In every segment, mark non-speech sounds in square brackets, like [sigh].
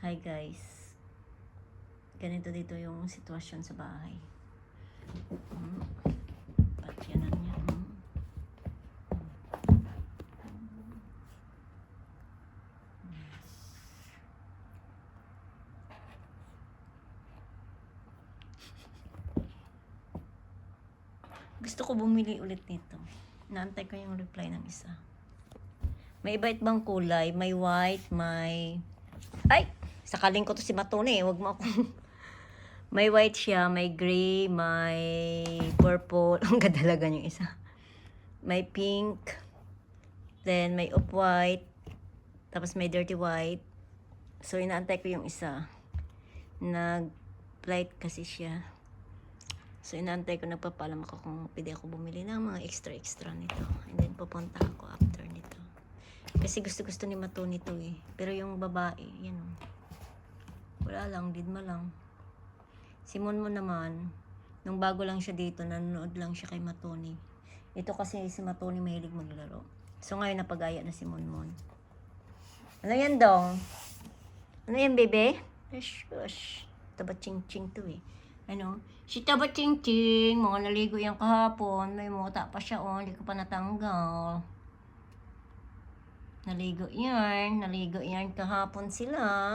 Hi guys. Ganito dito yung sitwasyon sa bahay. Mm. Patyanan niya. Mm. Gusto ko bumili ulit nito. Naantay ko yung reply ng isa. May iba bang kulay? May white, may... Ay! Sakaling ko to si Matone eh. Huwag mo akong... [laughs] may white siya, may gray, may purple. [laughs] Ang gadalagan yung isa. May pink. Then may off-white. Tapos may dirty white. So inaantay ko yung isa. Nag-flight kasi siya. So inaantay ko, nagpapalam ako kung pwede ako bumili ng mga extra-extra nito. And then pupunta ako after nito. Kasi gusto-gusto ni Mato nito eh. Pero yung babae, yan o. Wala lang, didma lang. Si Monmon naman, nung bago lang siya dito, nanonood lang siya kay Matoni. Ito kasi si Matoni mahilig maglaro. So ngayon napagaya na si Monmon. Ano yan dong? Ano yan, bebe? Shush, shush. Taba ching-ching to eh. Ano? Si Taba ching-ching, mga naligo yan kahapon. May muta pa siya oh, hindi ko pa natanggal. Naligo yan, naligo yan kahapon sila.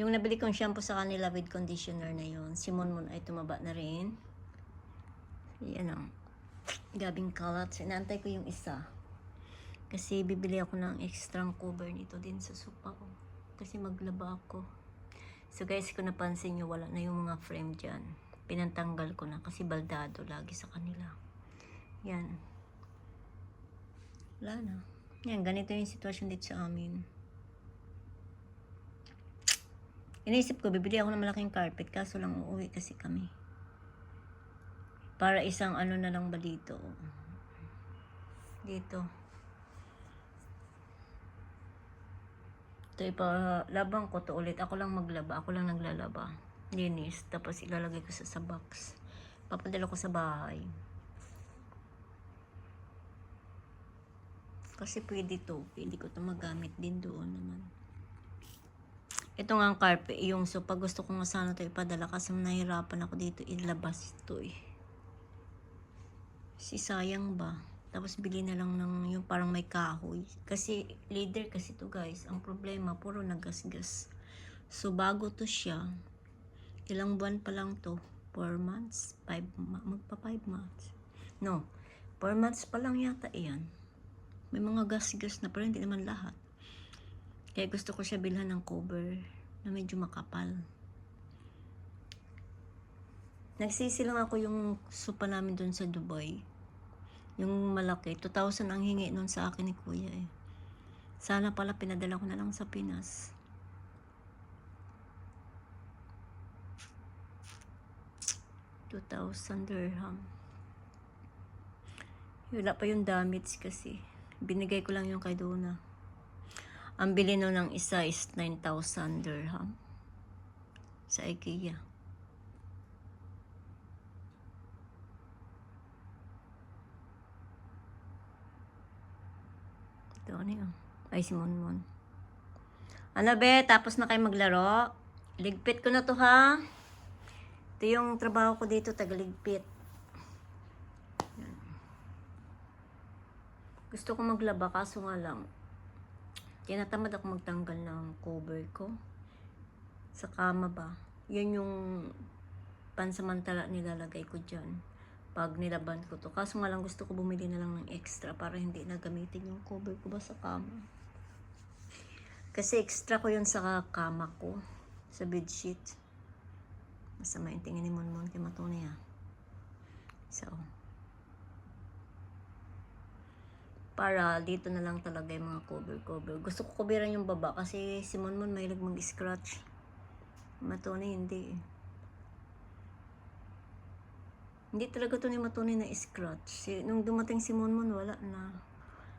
Yung nabili kong shampoo sa kanila with conditioner na yon, si Monmon ay tumaba na rin. Yan ang gabing kalat. So, inaantay ko yung isa. Kasi bibili ako ng extra cover nito din sa sopa ko. Kasi maglaba ako. So guys, kung napansin nyo, wala na yung mga frame dyan. Pinantanggal ko na kasi baldado lagi sa kanila. Yan. Wala na. Yan, ganito yung sitwasyon dito sa amin. Iniisip ko, bibili ako ng malaking carpet, kaso lang uuwi kasi kami. Para isang ano na lang ba dito. Dito. Ito ipalabang ko to ulit. Ako lang maglaba. Ako lang naglalaba. Linis. Tapos ilalagay ko sa, sa box. Papadala ko sa bahay. Kasi pwede to. Pwede ko to magamit din doon naman. Ito nga ang carpet. Yung so pag gusto ko nga sana to ipadala kasi nahirapan ako dito ilabas ito eh. Si sayang ba? Tapos bili na lang ng yung parang may kahoy. Kasi leader kasi to guys. Ang problema, puro nagasgas. So bago to siya, ilang buwan pa lang to? 4 months? 5 ma- magpa 5 months. No, 4 months pa lang yata iyan. May mga gas-gas na pero hindi naman lahat. Kaya gusto ko siya bilhan ng cover na medyo makapal. Nagsisilang ako yung sopa namin doon sa Dubai. Yung malaki. 2,000 ang hingi nun sa akin ni kuya eh. Sana pala pinadala ko na lang sa Pinas. Two thousand dirham. Wala pa yung damage kasi. Binigay ko lang yung kay Dona. Ang bili nun ng isa is 9,000 dirham. Sa IKEA. Ito, ano yun? Ay, si Monmon. Ano be, tapos na kayo maglaro? Ligpit ko na to ha. Ito yung trabaho ko dito, tagaligpit. Gusto ko maglaba, kaso nga lang, tinatamad ako magtanggal ng cover ko. Sa kama ba? Yan yung pansamantala nilalagay ko dyan pag nilaban ko to. Kaso nga lang gusto ko bumili na lang ng extra para hindi na gamitin yung cover ko ba sa kama. Kasi extra ko yun sa kama ko. Sa bedsheet. Masama yung tingin ni Monmon kay Matone ha. So. Para dito na lang talaga yung mga cover-cover. Gusto ko kubiran yung baba kasi si Monmon mahilig mag-scratch. Matone hindi eh. Hindi talaga to ni Matone na scratch. Si, nung dumating si Monmon, wala na.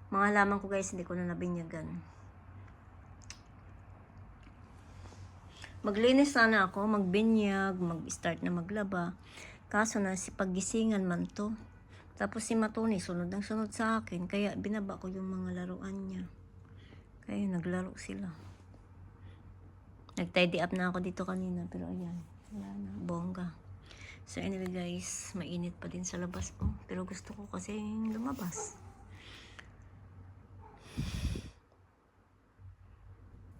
Mga halaman ko guys, hindi ko na nabinyagan. Maglinis sana ako, magbinyag, mag-start na maglaba. Kaso na si paggisingan man to. Tapos si Matone, sunod ang sunod sa akin. Kaya binaba ko yung mga laruan niya. Ayun, naglaro sila. Nag-tidy up na ako dito kanina, pero ayan, wala na, bongga. So anyway guys, mainit pa din sa labas oh, pero gusto ko kasi lumabas.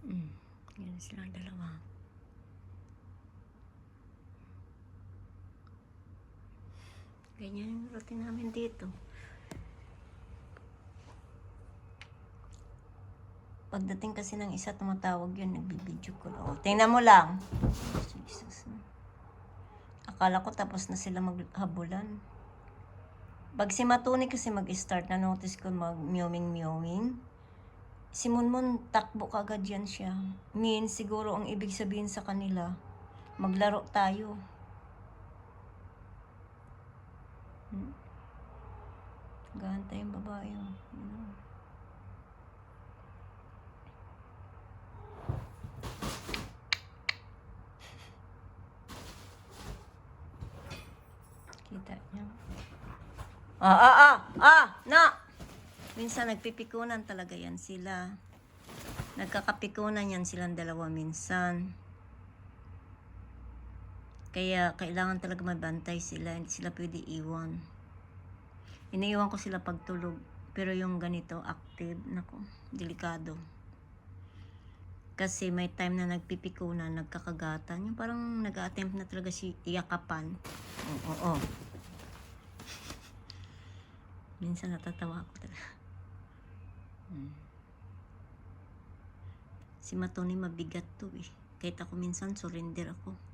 Mm, yan silang dalawa. Ganyan yung routine namin dito. Pagdating kasi ng isa, tumatawag yun, nagbibideo ko. Oh, tingnan mo lang. Jesus. Akala ko tapos na sila maghabulan. Pag si Matuni kasi mag-start, na notice ko mag-mewing-mewing. Si Munmun, takbo kagad yan siya. Mean, siguro ang ibig sabihin sa kanila, maglaro tayo. Hmm. Yung babae. Ano? Kita niya. Ah, ah, ah, ah, na! Minsan nagpipikunan talaga yan sila. Nagkakapikunan yan silang dalawa minsan. Kaya kailangan talaga mabantay sila. Hindi sila pwede iwan. Iniiwan ko sila pagtulog. Pero yung ganito, active, nako, delikado. Kasi may time na nagpipikunan, nagkakagatan. Yung parang nag-attempt na talaga si iyakapan. Oo, oo. Minsan natatawa ako talaga. Hmm. Si Matoni mabigat to eh. Kahit ako minsan surrender ako.